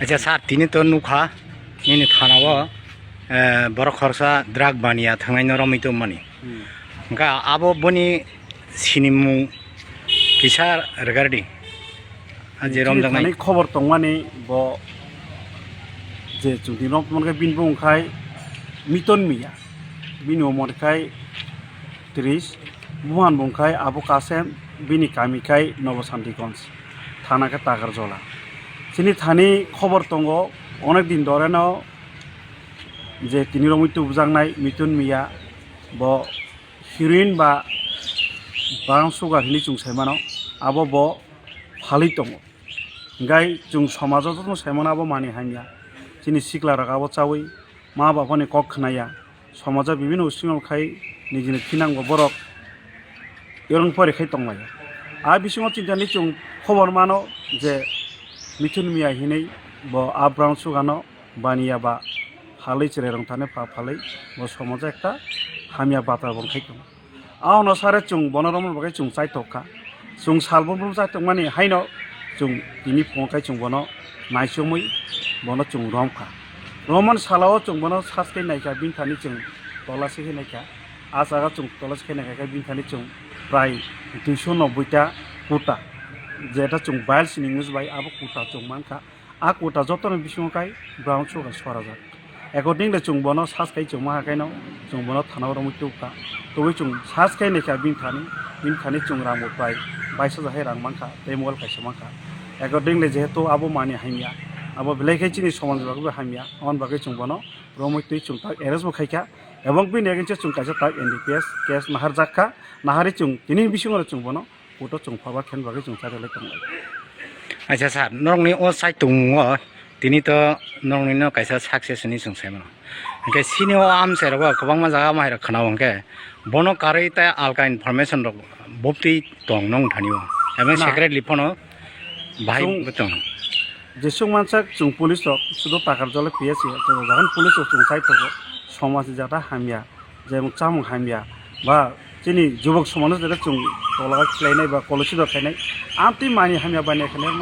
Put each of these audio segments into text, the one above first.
अच्छा सार तीन तो नुखा इन थानाव बड़ खरसा द्राग बानिया थांनायनो रमितो माने गा आबो बनि सिनिमु किसा रिगार्डिं जे रमजांनाय खबर दं माने ब जे जुदि रमजानखौ बिन बुंखाय मिटन मिया बिनि उमरखाय त्रिस मुहान बुंखाय आबो कासेम बिनि कामिखाय नवसान्तिगन्ज थानाखौ तागार जला চিনি থানি খবর দङ অনেক দিন ধরেনো যে তিনির মৃত্যু বুঝাংনাই মিথুন মিয়া, ব হিরোইন বা ব্রাউন সুগার হিনি চুং সাইমানো আবো, ব, ফালি দङ গাই চুং সমাজ সাইমান আবো, মানি হাইয়া চিনি সিকলা রাগাবো চাওই মা বাবানি কক খানাইয়া। সমাজা বিভিন্ন উসিঙাল খাই নিজে থিনাঙ্গো বরক এরং পরে খাই দংলাইয়া আর বিসিঙাव চিন্তা চুং খবর মানো যে মিথুন মিয়া হিনে ব আব্রাম সুগানো বানিয়াবা ফালাই চেরে রং থানে ফা ফালাই ব সমাজে একটা হামিয়া বাতা বংখাই খাইকম আউনো সারে চুং বনরম বগাই চুং চাইতকা চুং সালবম চাইতক মানে হাইন চুং তিনি পঙ্কাই চুং বন নাইসমই বন চুং রমকা রমন সালাও চুং বন সাসকে নাইকা বিনথানি চুং তলাসি হেনাইকা আজ চুং তলাসি হেনাইকা বিনথানি চুং প্রায় দুইশো নব্বইটা কোটা যেটা চুং বাইল সিনিংস বাই আবো কোটা চুং মানখা আ কোটা যতন বিসংখাই ব্রাউন সুগার সরা যাক একদিন চুং বন সাসকাই চুং মাহাকাইনাव চুং বন থানাव রমুতুকা তবে চুং সাসকাই নাইকা বিনখানি বিনখানি চুং রামো প্রায় বাইশ হাজার রাং মানখা তে মবাইল খাইছে মানখা একদিন যেহেতু আবো মানি হাইমিয়া আবো বেলাইখাই চিনি সমাজ বাগবে হাইমিয়া অন বাকে চুং বন রমুতুই চুং তাক এরেস বখাইকা এবং বিন এগেনছে চুং কাছে তাক এনডিপিএস কেস নাহার জাক্কা নাহারি চুং তিনি বিসিঙরে চুং বন কোটো চুং ফাবা খেন বাকে চুং চাইলে তংলাই আচ্ছা স্যার নরংনি ও সাই তুং তিনি তো নরংনি ন কাইসা success mano ke sini o am se ro kobang ma jaga ma hera khana wangke bono karai ta alka information ro bopti tong nong thani o এবং না। secret lipono ভাই betong যেসব মানসা চুং পুলিশ শুধু টাকার জলে পেয়েছে যখন পুলিশ চুং চাই থাকো সমাজ যাটা হামিয়া যেমন চামুং হামিয়া বা जोंनि जुबक समानो जेरै जों तलागा खिलायनाय बा कलसि दखायनाय आमति मानि हामिया बानायखानाय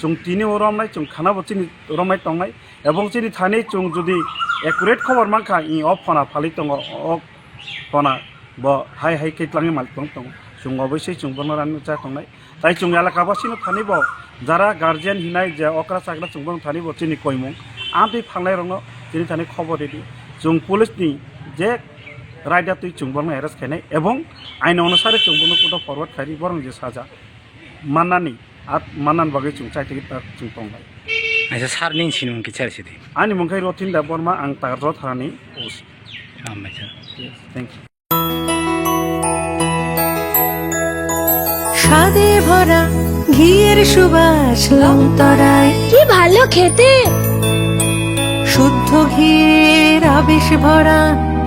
जों दिनै रमनाय जों खानाबो जोंनि रमनाय दंनाय এবং जोंनि थानाय जों जुदि एकुरेट खबर মাখা इ অফ ফনা ফালি দङ অফ ফনা हाय হাই হাই কেটলাङে মালিক जों অবশ্যই जों বন রান্না জাখাंनाय তাই जों এলাকাবাসীनो থানিব যারা গার্জিয়ান হিনাय যে অকরা চাকরা जों থানিব जोंनि কयমं आमति फांनाय रङ जोंनि थानाय খবর দিদি जों পুলিশनि যে রায়ডা তুই চুম্বন অ্যারেস্ট খেনে এবং আইন অনুসারে চুম্বন কোটো ফরওয়ার্ড খাই বরং যে সাজা মাননানি আর মানান বাকি চুমচাই থেকে তার চুমপাই ভাই আচ্ছা স্যার নিয়েছি মুখে ছেড়ে সেটি। আমি মুখে রথিন দা বর্মা আং তার রথ হারানি ওসি। থ্যাংক ইউ স্বাদে ভরা ঘিয়ের সুবাস লংতরায়। কি ভালো খেতে। শুদ্ধ ঘিয়ের আবেশ ভরা